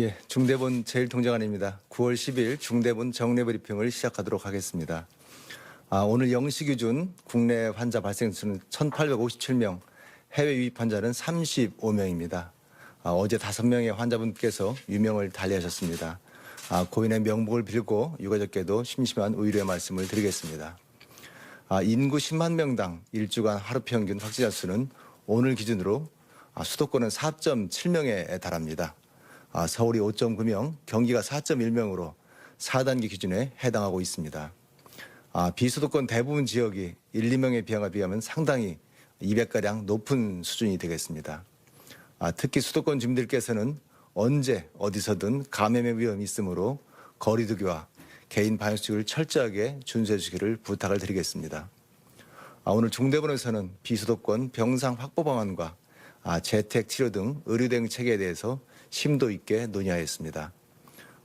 예, 중대본 제일통장관입니다. 9월 10일 중대본 정례 브리핑을 시작하도록 하겠습니다. 아, 오늘 영시 기준 국내 환자 발생 수는 1,857명, 해외 유입 환자는 35명입니다. 아, 어제 5명의 환자분께서 유명을 달리하셨습니다. 아, 고인의 명복을 빌고 유가족께도 심심한 의료의 말씀을 드리겠습니다. 아, 인구 10만 명당 일주간 하루 평균 확진자 수는 오늘 기준으로 아, 수도권은 4.7명에 달합니다. 아, 서울이 5.9명, 경기가 4.1명으로 4단계 기준에 해당하고 있습니다. 아, 비수도권 대부분 지역이 1, 2명의 비하가 비하면 상당히 200가량 높은 수준이 되겠습니다. 아, 특히 수도권 주민들께서는 언제 어디서든 감염의 위험이 있으므로 거리두기와 개인 방역수칙을 철저하게 준수해 주기를 부탁을 드리겠습니다. 아, 오늘 중대본에서는 비수도권 병상 확보 방안과 아, 재택 치료 등 의료 대응 체계에 대해서 심도 있게 논의하였습니다.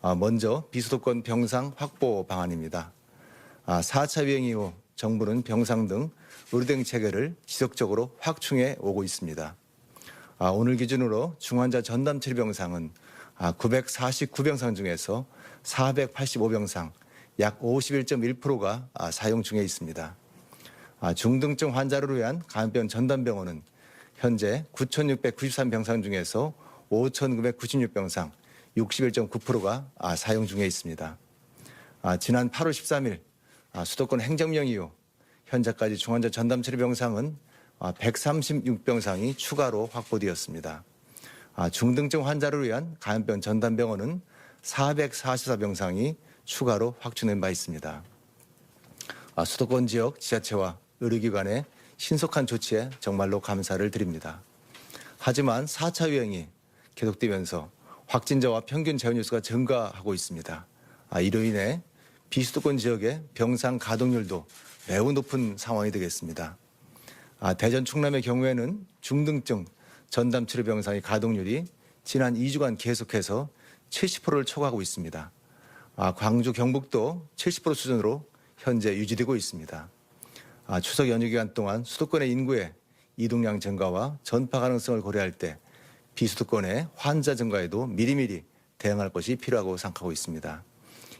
아, 먼저 비수도권 병상 확보 방안입니다. 아, 4차 유행 이후 정부는 병상 등 의료 대응 체계를 지속적으로 확충해 오고 있습니다. 아, 오늘 기준으로 중환자 전담 치료 병상은 아, 949병상 중에서 485병상 약 51.1%가 아, 사용 중에 있습니다. 아, 중등증 환자를 위한 감염병 전담병원은 현재 9,693병상 중에서 5,996병상 61.9%가 아, 사용 중에 있습니다. 아, 지난 8월 13일 아, 수도권 행정명 이후 현재까지 중환자 전담 치료 병상은 아, 136병상이 추가로 확보되었습니다. 아, 중등증 환자를 위한 감염병 전담 병원은 444병상이 추가로 확충된 바 있습니다. 아, 수도권 지역 지자체와 의료기관의 신속한 조치에 정말로 감사를 드립니다. 하지만 4차 유행이 계속되면서 확진자와 평균 재원 뉴수가 증가하고 있습니다. 아, 이로 인해 비수도권 지역의 병상 가동률도 매우 높은 상황이 되겠습니다. 아, 대전 충남의 경우에는 중등증 전담 치료 병상의 가동률이 지난 2주간 계속해서 70%를 초과하고 있습니다. 아, 광주 경북도 70% 수준으로 현재 유지되고 있습니다. 아, 추석 연휴 기간 동안 수도권의 인구의 이동량 증가와 전파 가능성을 고려할 때 비수도권의 환자 증가에도 미리미리 대응할 것이 필요하고 생각하고 있습니다.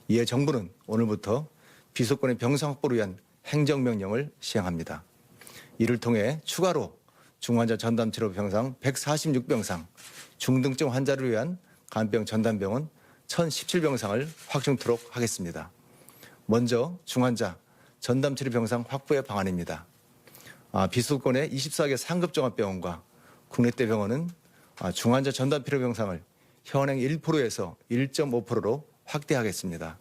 이에 정부는 오늘부터 비수도권의 병상 확보를 위한 행정명령을 시행합니다. 이를 통해 추가로 중환자 전담 치료 병상 146병상, 중등증 환자를 위한 간병 전담병원 1017병상을 확충토록 하겠습니다. 먼저 중환자 전담 치료 병상 확보의 방안입니다. 아, 비수도권의 24개 상급 종합병원과 국내대 병원은 아, 중환자 전담 필요 병상을 현행 1%에서 1.5%로 확대하겠습니다.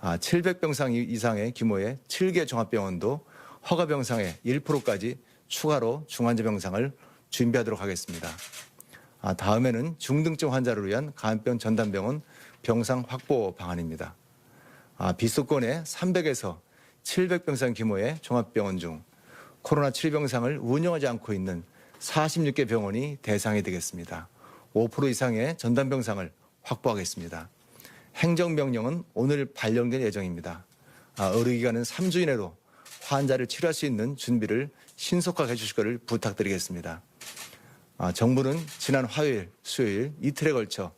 아, 700병상 이상의 규모의 7개 종합병원도 허가 병상의 1%까지 추가로 중환자 병상을 준비하도록 하겠습니다. 아, 다음에는 중등증 환자를 위한 감염병 전담병원 병상 확보 방안입니다. 아, 비수도권의 300에서 700병상 규모의 종합병원 중 코로나 치료병상을 운영하지 않고 있는 46개 병원이 대상이 되겠습니다. 5% 이상의 전담병상을 확보하겠습니다. 행정명령은 오늘 발령될 예정입니다. 아, 의료기관은 3주 이내로 환자를 치료할 수 있는 준비를 신속하게 해주실 것을 부탁드리겠습니다. 아, 정부는 지난 화요일, 수요일 이틀에 걸쳐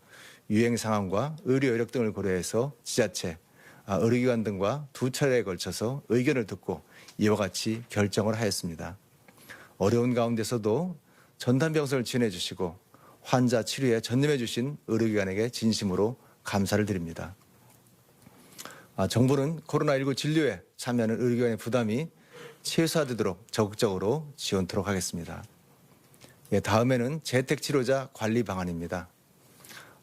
유행 상황과 의료 여력 등을 고려해서 지자체, 아, 의료기관 등과 두 차례에 걸쳐서 의견을 듣고 이와 같이 결정을 하였습니다. 어려운 가운데서도 전담병상을 지원해 주시고 환자 치료에 전념해 주신 의료기관에게 진심으로 감사를 드립니다. 아, 정부는 코로나19 진료에 참여하는 의료기관의 부담이 최소화되도록 적극적으로 지원토록 하겠습니다. 예, 다음에는 재택치료자 관리 방안입니다.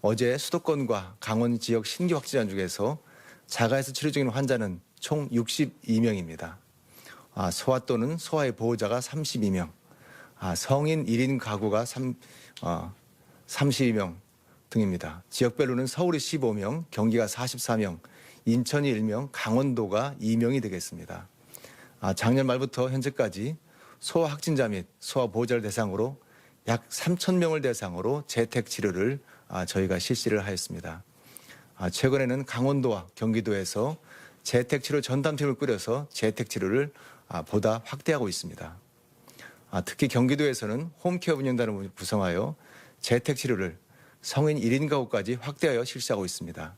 어제 수도권과 강원 지역 신규 확진자 중에서 자가에서 치료 중인 환자는 총 62명입니다. 아, 소아 또는 소아의 보호자가 32명, 아, 성인 1인 가구가 3, 어, 32명 등입니다. 지역별로는 서울이 15명, 경기가 44명, 인천이 1명, 강원도가 2명이 되겠습니다. 아, 작년 말부터 현재까지 소아 확진자 및 소아 보호자를 대상으로 약 3천 명을 대상으로 재택 치료를 아, 저희가 실시를 하였습니다. 아, 최근에는 강원도와 경기도에서 재택 치료 전담팀을 꾸려서 재택 치료를 아, 보다 확대하고 있습니다. 아, 특히 경기도에서는 홈케어 운영단을 구성하여 재택 치료를 성인 1인 가구까지 확대하여 실시하고 있습니다.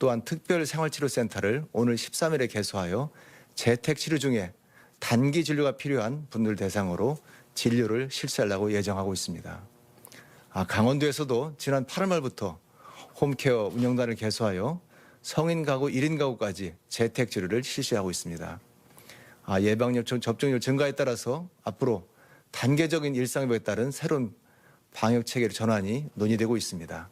또한 특별 생활치료센터를 오늘 13일에 개소하여 재택 치료 중에 단기 진료가 필요한 분들 대상으로 진료를 실시하려고 예정하고 있습니다. 아, 강원도에서도 지난 8월 말부터 홈케어 운영단을 개소하여 성인 가구 1인 가구까지 재택 치료를 실시하고 있습니다. 아, 예방력 접종률 증가에 따라서 앞으로 단계적인 일상회복에 따른 새로운 방역 체계의 전환이 논의되고 있습니다.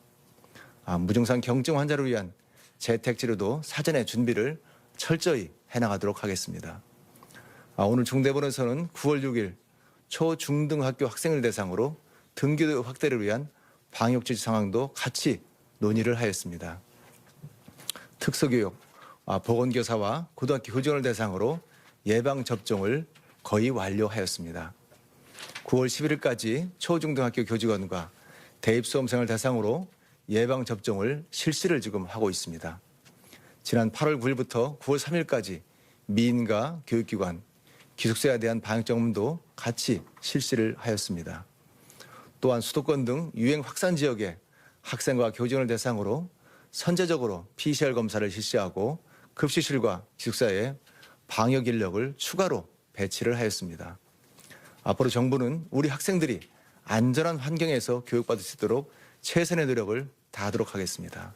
아, 무증상 경증 환자를 위한 재택 치료도 사전에 준비를 철저히 해나가도록 하겠습니다. 아, 오늘 중대본에서는 9월 6일 초중등학교 학생을 대상으로 등교 확대를 위한 방역 지시 상황도 같이 논의를 하였습니다. 특수교육, 아, 보건교사와 고등학교 교직원을 대상으로 예방 접종을 거의 완료하였습니다. 9월 11일까지 초중등학교 교직원과 대입 수험생을 대상으로 예방 접종을 실시를 지금 하고 있습니다. 지난 8월 9일부터 9월 3일까지 미인과 교육기관, 기숙사에 대한 방역 점검도 같이 실시를 하였습니다. 또한 수도권 등 유행 확산 지역에 학생과 교직원을 대상으로 선제적으로 PCR 검사를 실시하고 급식실과 기숙사에 방역 인력을 추가로 배치를 하였습니다. 앞으로 정부는 우리 학생들이 안전한 환경에서 교육받을 수 있도록 최선의 노력을 다하도록 하겠습니다.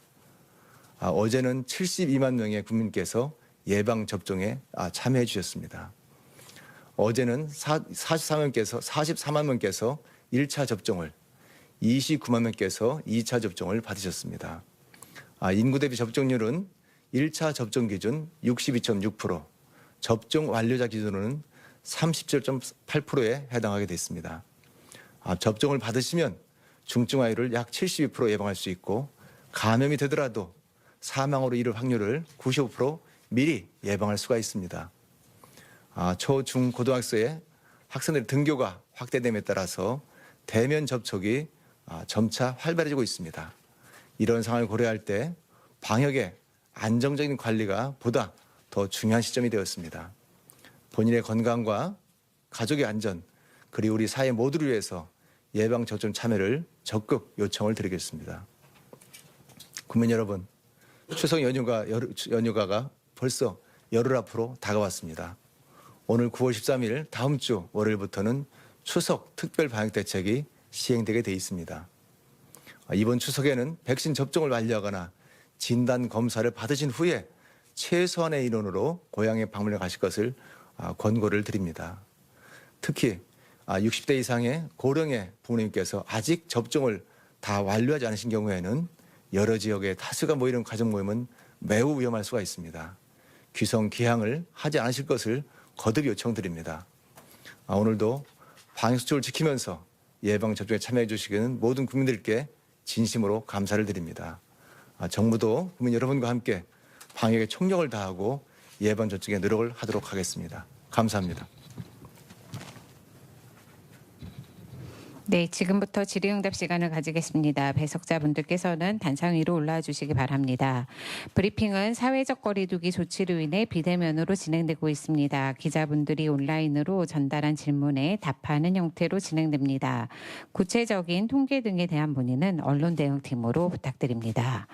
아, 어제는 72만 명의 국민께서 예방 접종에 아, 참여해 주셨습니다. 어제는 44만 명께서 44만 명께서 1차 접종을 29만 명께서 2차 접종을 받으셨습니다. 아, 인구 대비 접종률은 1차 접종 기준 62.6%, 접종 완료자 기준으로는 37.8%에 해당하게 됐습니다. 아, 접종을 받으시면 중증화율을 약 72% 예방할 수 있고 감염이 되더라도 사망으로 이를 확률을 95% 미리 예방할 수가 있습니다. 아, 초, 중, 고등학생의 학생들의 등교가 확대됨에 따라서 대면 접촉이 아, 점차 활발해지고 있습니다. 이런 상황을 고려할 때 방역의 안정적인 관리가 보다 더 중요한 시점이 되었습니다. 본인의 건강과 가족의 안전 그리고 우리 사회 모두를 위해서 예방 접종 참여를 적극 요청을 드리겠습니다. 국민 여러분, 추석 연휴가 열- 연휴가가 벌써 열흘 앞으로 다가왔습니다. 오늘 9월 13일 다음 주 월요일부터는 추석 특별 방역 대책이 시행되게 돼 있습니다. 아, 이번 추석에는 백신 접종을 완료하거나 진단 검사를 받으신 후에 최소한의 인원으로 고향에 방문해 가실 것을 아, 권고를 드립니다. 특히 60대 이상의 고령의 부모님께서 아직 접종을 다 완료하지 않으신 경우에는 여러 지역에 다수가 모이는 가족 모임은 매우 위험할 수가 있습니다. 귀성 귀향을 하지 않으실 것을 거듭 요청드립니다. 아, 오늘도 방역수칙을 지키면서 예방 접종에 참여해 주시기는 모든 국민들께 진심으로 감사를 드립니다. 아, 정부도 국민 여러분과 함께 방역에 총력을 다하고 예방 접종에 노력을 하도록 하겠습니다. 감사합니다. 네, 지금부터 질의응답 시간을 가지겠습니다. 배석자분들께서는 단상 위로 올라와 주시기 바랍니다. 브리핑은 사회적 거리두기 조치로 인해 비대면으로 진행되고 있습니다. 기자분들이 온라인으로 전달한 질문에 답하는 형태로 진행됩니다. 구체적인 통계 등에 대한 문의는 언론 대응팀으로 부탁드립니다.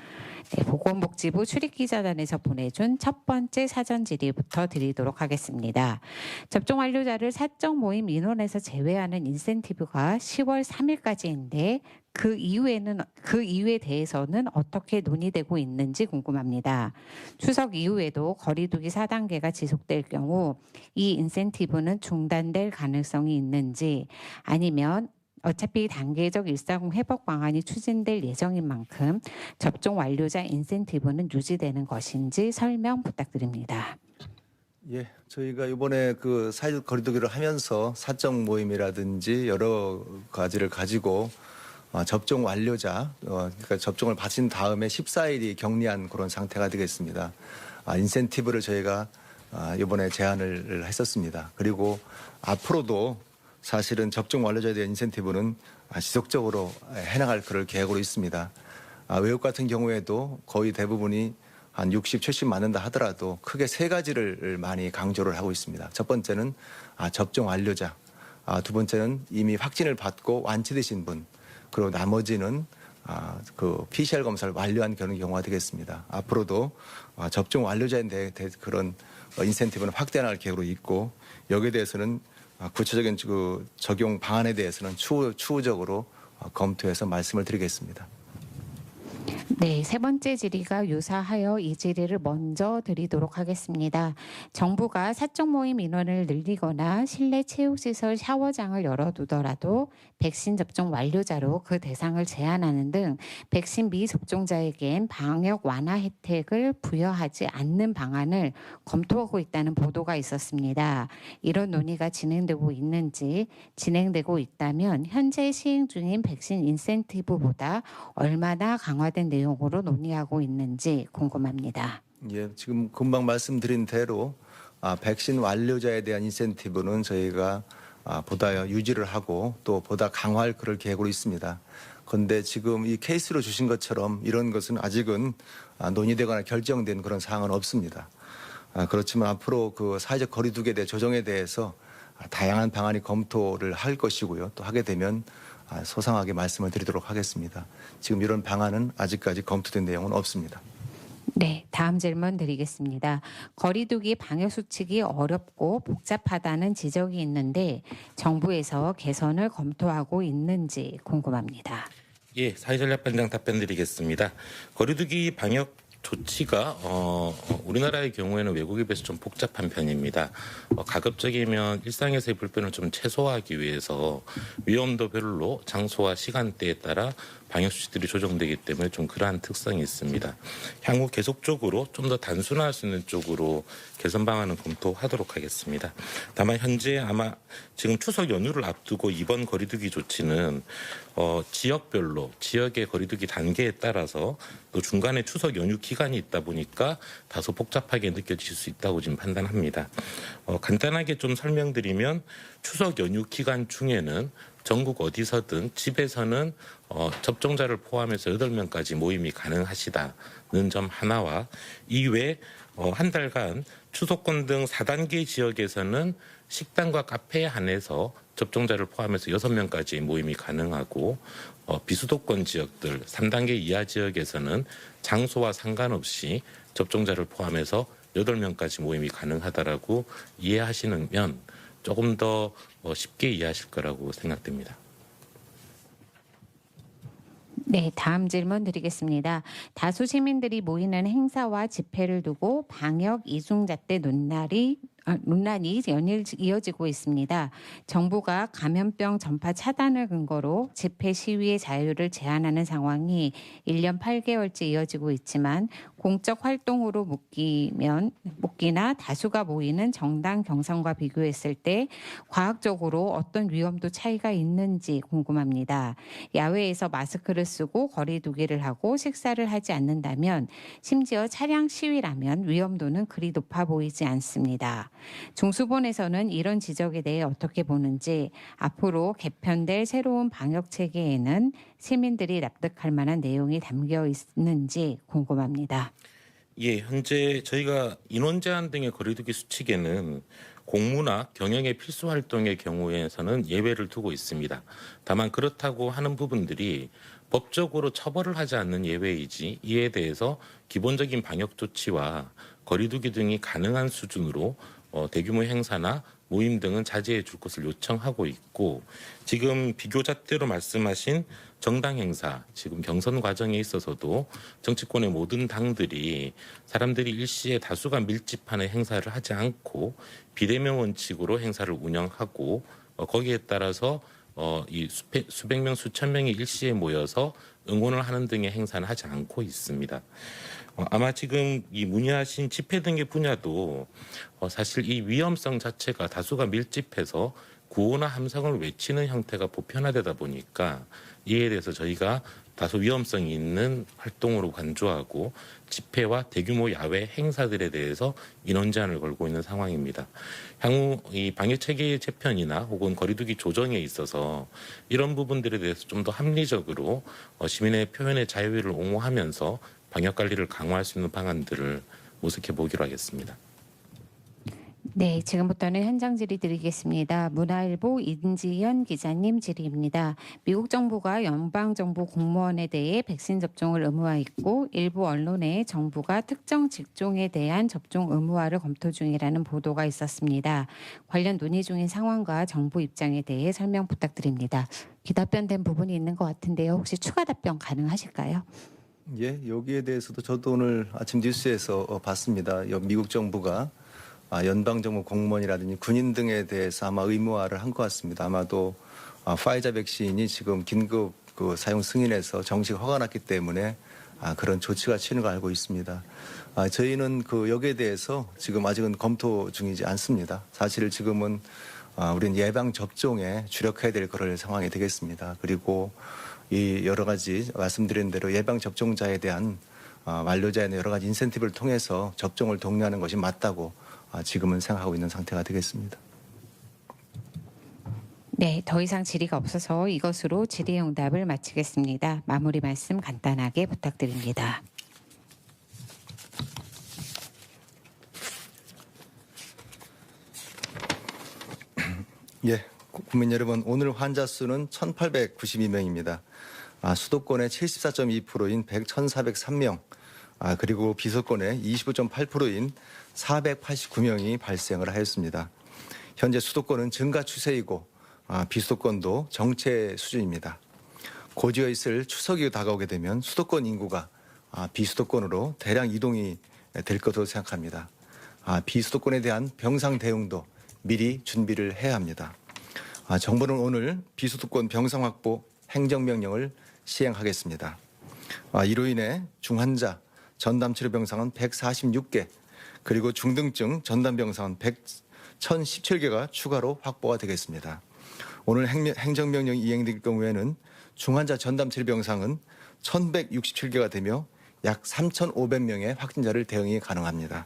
네, 보건복지부 출입기자단에서 보내준 첫 번째 사전 질의부터 드리도록 하겠습니다. 접종 완료자를 사적 모임 인원에서 제외하는 인센티브가 10월 3일까지인데 그 이후에는 그 이유에 대해서는 어떻게 논의되고 있는지 궁금합니다. 추석 이후에도 거리두기 4단계가 지속될 경우 이 인센티브는 중단될 가능성이 있는지 아니면 어차피 단계적 일상 회복 방안이 추진될 예정인 만큼 접종 완료자 인센티브는 유지되는 것인지 설명 부탁드립니다. 예, 저희가 이번에 그 사회적 거리두기를 하면서 사적 모임이라든지 여러 가지를 가지고 어, 접종 완료자, 어, 그러니까 접종을 받은 다음에 14일이 격리한 그런 상태가 되겠습니다. 아, 인센티브를 저희가 아, 이번에 제안을 했었습니다. 그리고 앞으로도 사실은 접종 완료자에 대한 인센티브는 아, 지속적으로 해나갈 그럴 계획으로 있습니다. 아, 외국 같은 경우에도 거의 대부분이 한 60, 70 맞는다 하더라도 크게 세 가지를 많이 강조를 하고 있습니다. 첫 번째는 아, 접종 완료자, 아, 두 번째는 이미 확진을 받고 완치되신 분, 그리고 나머지는 아, 그 PCR 검사를 완료한 경우가 되겠습니다. 앞으로도 아, 접종 완료자에 대해 그런 어, 인센티브는 확대할 계획으로 있고 여기에 대해서는 아, 구체적인 그 적용 방안에 대해서는 추후, 추후적으로 어, 검토해서 말씀을 드리겠습니다. 네, 세 번째 질의가 유사하여 이 질의를 먼저 드리도록 하겠습니다. 정부가 사적 모임 인원을 늘리거나 실내 체육시설 샤워장을 열어두더라도 백신 접종 완료자로 그 대상을 제한하는 등 백신 미접종자에겐 방역 완화 혜택을 부여하지 않는 방안을 검토하고 있다는 보도가 있었습니다. 이런 논의가 진행되고 있는지 진행되고 있다면 현재 시행 중인 백신 인센티브보다 얼마나 강화된 내용 으로 논의하고 있는지 궁금합니다. 예, 지금 금방 말씀드린 대로 아, 백신 완료자에 대한 인센티브는 저희가 아, 보다 유지를 하고 또 보다 강화할 그럴 계획으로 있습니다. 그런데 지금 이 케이스로 주신 것처럼 이런 것은 아직은 아, 논의되거나 결정된 그런 사항은 없습니다. 아, 그렇지만 앞으로 그 사회적 거리두기에 대해 조정에 대해서 아, 다양한 방안이 검토를 할 것이고요. 또 하게 되면 아, 소상하게 말씀을 드리도록 하겠습니다. 지금 이런 방안은 아직까지 검토된 내용은 없습니다. 네, 다음 질문 드리겠습니다. 거리두기 방역 수칙이 어렵고 복잡하다는 지적이 있는데 정부에서 개선을 검토하고 있는지 궁금합니다. 예, 사회전략반장 답변 드리겠습니다. 거리두기 방역 조치가 어, 어, 우리나라의 경우에는 외국에 비해서 좀 복잡한 편입니다. 어, 가급적이면 일상에서의 불편을 좀 최소화하기 위해서 위험도 별로 장소와 시간대에 따라 방역 수칙들이 조정되기 때문에 좀 그러한 특성이 있습니다. 향후 계속적으로 좀 더 단순화할 수 있는 쪽으로 개선 방안을 검토하도록 하겠습니다. 다만 현재 아마 지금 추석 연휴를 앞두고 이번 거리두기 조치는 어, 지역별로 지역의 거리두기 단계에 따라서 또 중간에 추석 연휴 기간이 있다 보니까 다소 복잡하게 느껴질 수 있다고 지금 판단합니다. 어, 간단하게 좀 설명드리면 추석 연휴 기간 중에는 전국 어디서든 집에서는 어, 접종자를 포함해서 8명까지 모임이 가능하시다는 점 하나와 이외 어, 한 달간 추석권 등 4단계 지역에서는 식당과 카페에 한해서 접종자를 포함해서 6명까지 모임이 가능하고 어, 비수도권 지역들 3단계 이하 지역에서는 장소와 상관없이 접종자를 포함해서 8명까지 모임이 가능하다라고 이해하시면 조금 더 어, 쉽게 이해하실 거라고 생각됩니다. 네, 다음 질문 드리겠습니다. 다수 시민들이 모이는 행사와 집회를 두고 방역 이중잣대 논란이 아, 논란이 연일 이어지고 있습니다. 정부가 감염병 전파 차단을 근거로 집회 시위의 자유를 제한하는 상황이 1년 8개월째 이어지고 있지만 공적 활동으로 묶이면 묶이나 다수가 모이는 정당 경선과 비교했을 때 과학적으로 어떤 위험도 차이가 있는지 궁금합니다. 야외에서 마스크를 쓰고 거리두기를 하고 식사를 하지 않는다면 심지어 차량 시위라면 위험도는 그리 높아 보이지 않습니다. 중수본에서는 이런 지적에 대해 어떻게 보는지 앞으로 개편될 새로운 방역 체계에는 시민들이 납득할 만한 내용이 담겨 있는지 궁금합니다. 예, 현재 저희가 인원 제한 등의 거리두기 수칙에는 공무나 경영의 필수 활동의 경우에서는 예외를 두고 있습니다. 다만 그렇다고 하는 부분들이 법적으로 처벌을 하지 않는 예외이지 이에 대해서 기본적인 방역 조치와 거리두기 등이 가능한 수준으로 어, 대규모 행사나 모임 등은 자제해 줄 것을 요청하고 있고 지금 비교 잣대로 말씀하신 정당 행사 지금 경선 과정에 있어서도 정치권의 모든 당들이 사람들이 일시에 다수가 밀집하는 행사를 하지 않고 비대면 원칙으로 행사를 운영하고 어, 거기에 따라서 어, 이 수백, 수백 명 수천 명이 일시에 모여서 응원을 하는 등의 행사는 하지 않고 있습니다. 어, 아마 지금 이 문의하신 집회 등의 분야도 어, 사실 이 위험성 자체가 다수가 밀집해서 구호나 함성을 외치는 형태가 보편화되다 보니까 이에 대해서 저희가 다소 위험성이 있는 활동으로 간주하고 집회와 대규모 야외 행사들에 대해서 인원 제한을 걸고 있는 상황입니다. 향후 이 방역 체계의 재편이나 혹은 거리두기 조정에 있어서 이런 부분들에 대해서 좀 더 합리적으로 어, 시민의 표현의 자유를 옹호하면서 방역 관리를 강화할 수 있는 방안들을 모색해 보기로 하겠습니다. 네, 지금부터는 현장 질의 드리겠습니다. 문화일보 인지연 기자님 질의입니다. 미국 정부가 연방 정부 공무원에 대해 백신 접종을 의무화했고 일부 언론에 정부가 특정 직종에 대한 접종 의무화를 검토 중이라는 보도가 있었습니다. 관련 논의 중인 상황과 정부 입장에 대해 설명 부탁드립니다. 기답변된 부분이 있는 것 같은데요. 혹시 추가 답변 가능하실까요? 예, 여기에 대해서도 저도 오늘 아침 뉴스에서 어, 봤습니다. 여- 미국 정부가 아, 연방 정부 공무원이라든지 군인 등에 대해서 아마 의무화를 한 것 같습니다. 아마도 아, 파이자 백신이 지금 긴급 그 사용 승인에서 정식 허가 났기 때문에 아, 그런 조치가 취하는 걸 알고 있습니다. 아, 저희는 그 여기에 대해서 지금 아직은 검토 중이지 않습니다. 사실 지금은 아, 우리는 예방 접종에 주력해야 될 그럴 상황이 되겠습니다. 그리고 이 여러 가지 말씀드린 대로 예방 접종자에 대한 아, 완료자에 대한 여러 가지 인센티브를 통해서 접종을 독려하는 것이 맞다고 아, 지금은 생각하고 있는 상태가 되겠습니다. 네, 더 이상 질의가 없어서 이것으로 질의응답을 마치겠습니다. 마무리 말씀 간단하게 부탁드립니다. 예, 구- 국민 여러분, 오늘 환자 수는 1,892명입니다. 아, 수도권의 74.2%인 1,403명, 아, 그리고 비서권의 25.8%인 489명이 발생을 하였습니다. 현재 수도권은 증가 추세이고 아, 비수도권도 정체 수준입니다. 고지어 있을 추석이 다가오게 되면 수도권 인구가 아, 비수도권으로 대량 이동이 될 것으로 생각합니다. 아, 비수도권에 대한 병상 대응도 미리 준비를 해야 합니다. 아, 정부는 오늘 비수도권 병상 확보 행정명령을 시행하겠습니다. 아, 이로 인해 중환자 전담 치료 병상은 146개, 그리고 중등증 전담 병상은 100, 1017개가 추가로 확보가 되겠습니다. 오늘 행정명령이 이행될 경우에는 중환자 전담 치료 병상은 1167개가 되며 약 3,500명의 확진자를 대응이 가능합니다.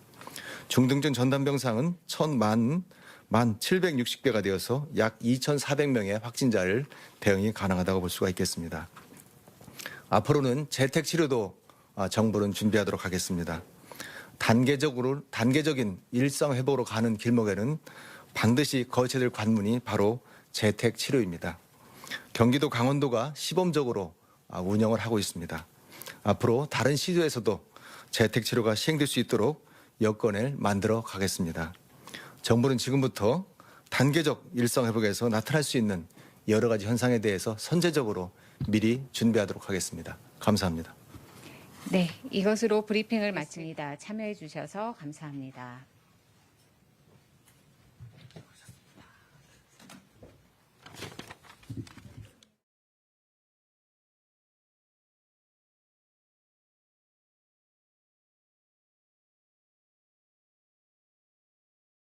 중등증 전담 병상은 1,000만 만 760개가 되어서 약 2,400명의 확진자를 대응이 가능하다고 볼 수가 있겠습니다. 앞으로는 재택 치료도 아, 정부는 준비하도록 하겠습니다. 단계적으로 단계적인 일상 회복으로 가는 길목에는 반드시 거쳐야 될 관문이 바로 재택 치료입니다. 경기도 강원도가 시범적으로 아, 운영을 하고 있습니다. 앞으로 다른 시도에서도 재택 치료가 시행될 수 있도록 여건을 만들어 가겠습니다. 정부는 지금부터 단계적 일상 회복에서 나타날 수 있는 여러 가지 현상에 대해서 선제적으로 미리 준비하도록 하겠습니다. 감사합니다. 네, 이것으로 브리핑을 마칩니다. 참여해 주셔서 감사합니다.